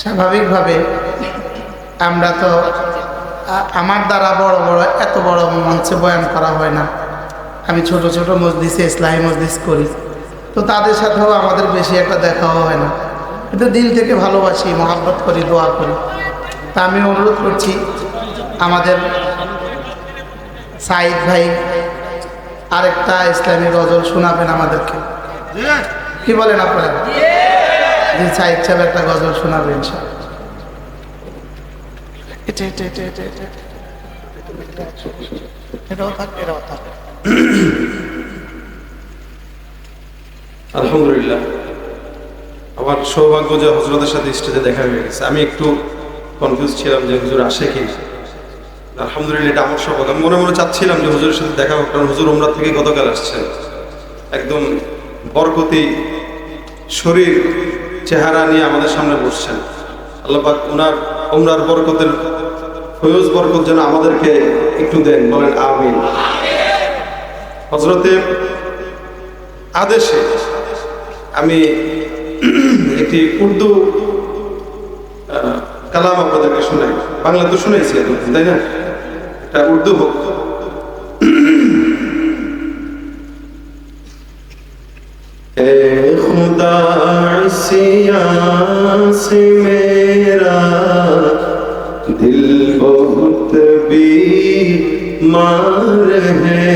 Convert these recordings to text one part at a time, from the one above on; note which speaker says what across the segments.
Speaker 1: স্বাভাবিকভাবে আমরা তো আমার দ্বারা বড় বড়, এত বড় মঞ্চে বয়ান করা হয় না। আমি ছোট ছোট মসজিদে ইসলামী মসজিদ করি। তো তাদের সাথেও আমাদের বেশি একটা দেখাও হয় না। কিন্তু দিল থেকে ভালোবাসি, মহাব্বত করি, দোয়া করি। তা আমি অনুরোধ করছি, আমাদের সাইদ ভাই আরেকটা ইসলামী গজল শোনাবেন আমাদেরকে। কি বলেন আপনারা? জি সাইদ সাহেব একটা গজল শোনাবেন ইনশাআল্লাহ। এটা এটা এটা এটা এটা। এটাও থাক এটাও থাক।
Speaker 2: আলহামদুলিল্লাহ। আমার সৌভাগ্য যে হজরতের সাথে স্টেজে দেখা হয়ে গেছে। আমি একটু কনফিউজ ছিলাম যে হুজুর আসে কি? আলহামদুলিল্লাহ এটা আমার সৌভাগ্য। আমি মনে মনে চাচ্ছিলাম যে হুজুরের সাথে দেখা হোক কারণ হুজুর ওমরা থেকে গতকাল আসছেন। একদম বরকতি শরীর চেহারা নিয়ে আমাদের সামনে বসছেন। আল্লাহ পাক ওনার ওমরার বরকতের ফয়জ বরকত যেন আমাদেরকে একটু দেন বলেন আমিন। হজরতের আদেশে আমি একটি উর্দু কালাম আপনাদেরকে শোনাই। বাংলা তো এতক্ষণ, তাই না? এটা উর্দু হোক। ए खुदा सिया से मेरा दिल बहुत बीमार है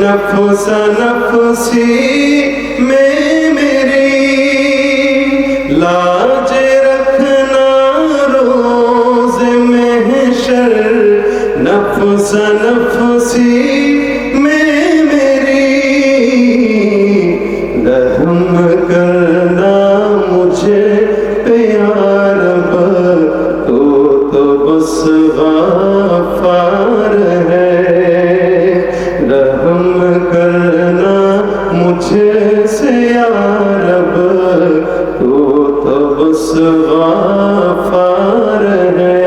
Speaker 2: नफस नफसी में मेरी लाज रखना रोज महशर नफस नफसी تو تو بس غفار ہے۔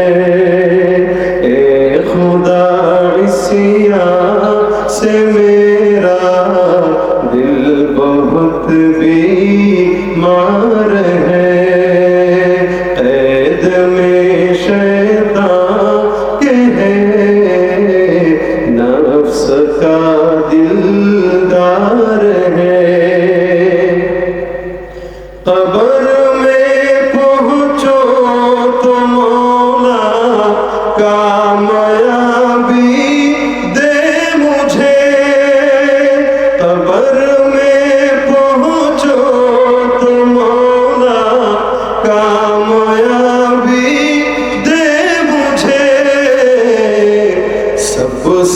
Speaker 2: اے خدا اسیا سے میرا دل بہت بیمار ہے۔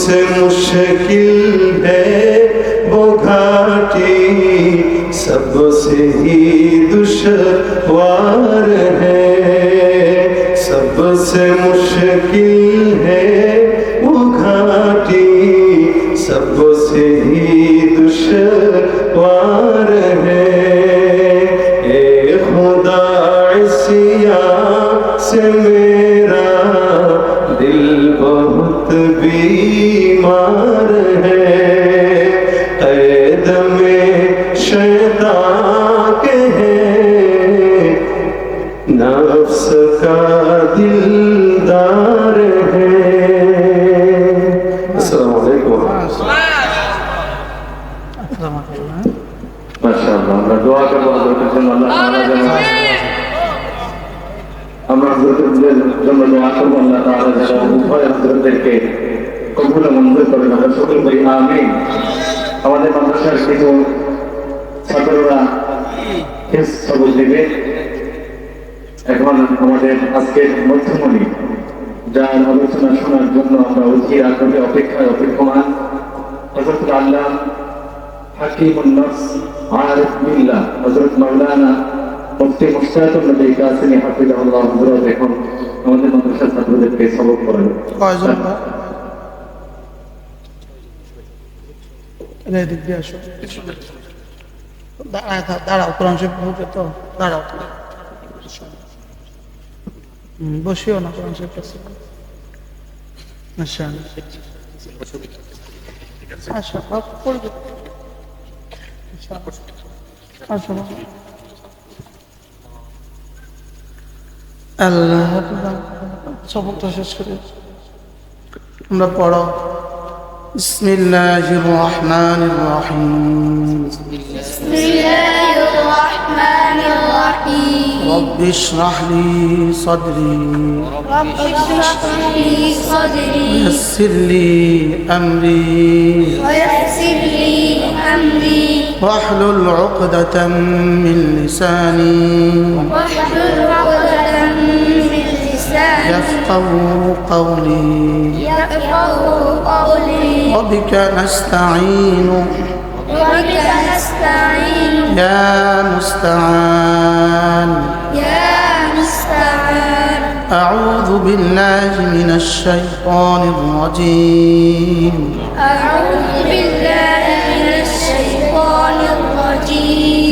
Speaker 2: सबसे मुश्किल है वो घाटी सबसे ही दुश्वार है। सबसे मुश्किल
Speaker 3: মাশাআল্লাহ আমরা দোয়া করব হযরতের জন্য আল্লাহ তাআলা যেন আমরা হযরতের জন্য দোয়া করব আল্লাহ তাআলা যেন উভয় হযরতদেরকে কবুল ও মঞ্জুর করেন আমরা সকল বলি আমিন। আমাদের মাদ্রাসার কিছু ছাত্ররা হিফজ সবক দিবে। এখন আমাদের আজকের মধ্যমণি যার আলোচনা শোনার জন্য আমরা অধীর আগ্রহে অপেক্ষায় অপেক্ষমান। হজরত আল্লাহ হাকিমুন নফস আরিফ বিল্লাহ হজরত মাওলানা মুফতি মুশতাকুর নবী কাসিমি হাফিজাহুল্লাহ হযরত এখন আমাদের মাদ্রাসার ছাত্রদেরকে সবক পড়াবেন
Speaker 1: কয়জন বা? এরা এদিক দিয়ে আসো দাঁড়ায় থাক, দাঁড়াও কোরআন শরীফ বুকে তো দাঁড়াও হুম, বসিও না কোরআন শরীফ কাছে আচ্ছা আচ্ছা বাপ, পড়বে আচ্ছা আচ্ছা বাবা। আল্লাহ হাফিজ। সবকটা শেষ করে আমরা পড়ো بسم الله الرحمن الرحيم
Speaker 4: بسم الله الرحمن الرحيم
Speaker 1: رب اشرح لي صدري
Speaker 4: رب اشرح لي صدري
Speaker 1: ويسر لي أمري
Speaker 4: ويسر لي أمري
Speaker 1: واحلل عقدة من لساني.
Speaker 4: واحلل عقدة من لساني
Speaker 1: يفقه قولي.
Speaker 4: يفقه قولي
Speaker 1: وبك نستعين.
Speaker 4: وبك نستعين
Speaker 1: يا مستعان
Speaker 4: يا مستعان.
Speaker 1: أعوذ بالله من الشيطان الرجيم.
Speaker 4: أعوذ بالله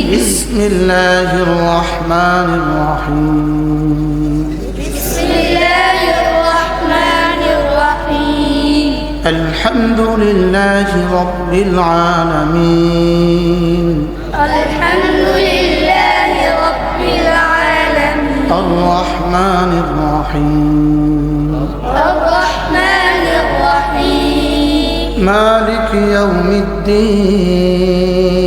Speaker 1: بسم الله الرحمن الرحيم.
Speaker 4: بسم الله الرحمن الرحيم
Speaker 1: الحمد لله رب العالمين.
Speaker 4: الحمد لله رب العالمين
Speaker 1: الرحمن الرحيم
Speaker 4: الرحمن الرحيم.
Speaker 1: مالك يوم الدين.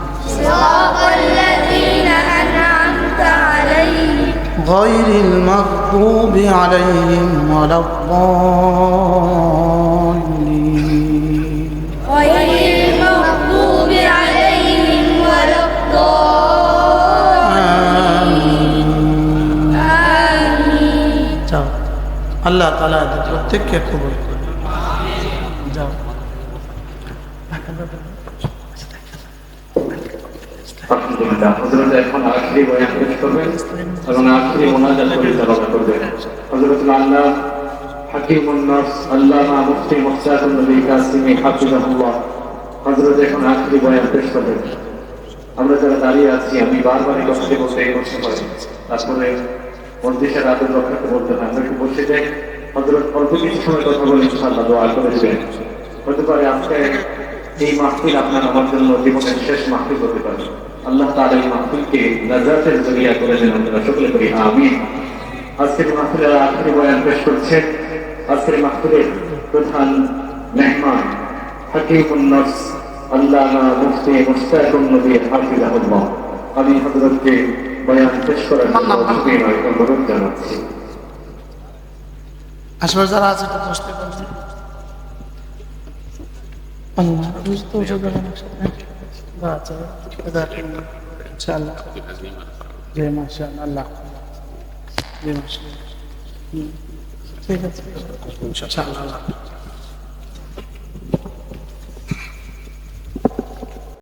Speaker 1: غير المغضوب عليهم ولا الضالين
Speaker 4: غير المغضوب عليهم ولا الضالين آمين
Speaker 1: যাও আল্লাহ তালা এদের প্রত্যেককে কবল করুন
Speaker 3: আলহামদুলিল্লাহ এখন আখরি বয়ান আমরা যারা দাঁড়িয়ে আছি, আমি বারবার বলতে এই করতে পারি তারপরে মন্দিরের আদর বলতে হয়। আমরা একটু বসে যাই। কিছু সময় কথা বলে ইনশাআল্লাহ পারে আজকে এই মাহফিল আপনার আমার জন্য জীবনের শেষ মাহফিল হতে পারে। আল্লাহ তাআলা এই মাহফিলকে নাজাতের জরিয়া করে দেন আমরা সকলে করি আমিন। আজকের মাহফিলের আখেরি বয়ান পেশ করছেন আজকের মাহফিলের প্রধান মেহমান হাকিমুন নফস, আল্লামা মুফতি মুস্তাকুন নবী হাফিজাহুল্লাহ। আমি হযরতকে বয়ান পেশ করার জন্য অনুরোধ জানাচ্ছি।
Speaker 1: আশপাশ যারা আছে الله. توجد لنا كذلك ان شاء الله زي ما شاء الله زي ما شاء الله إن شاء الله.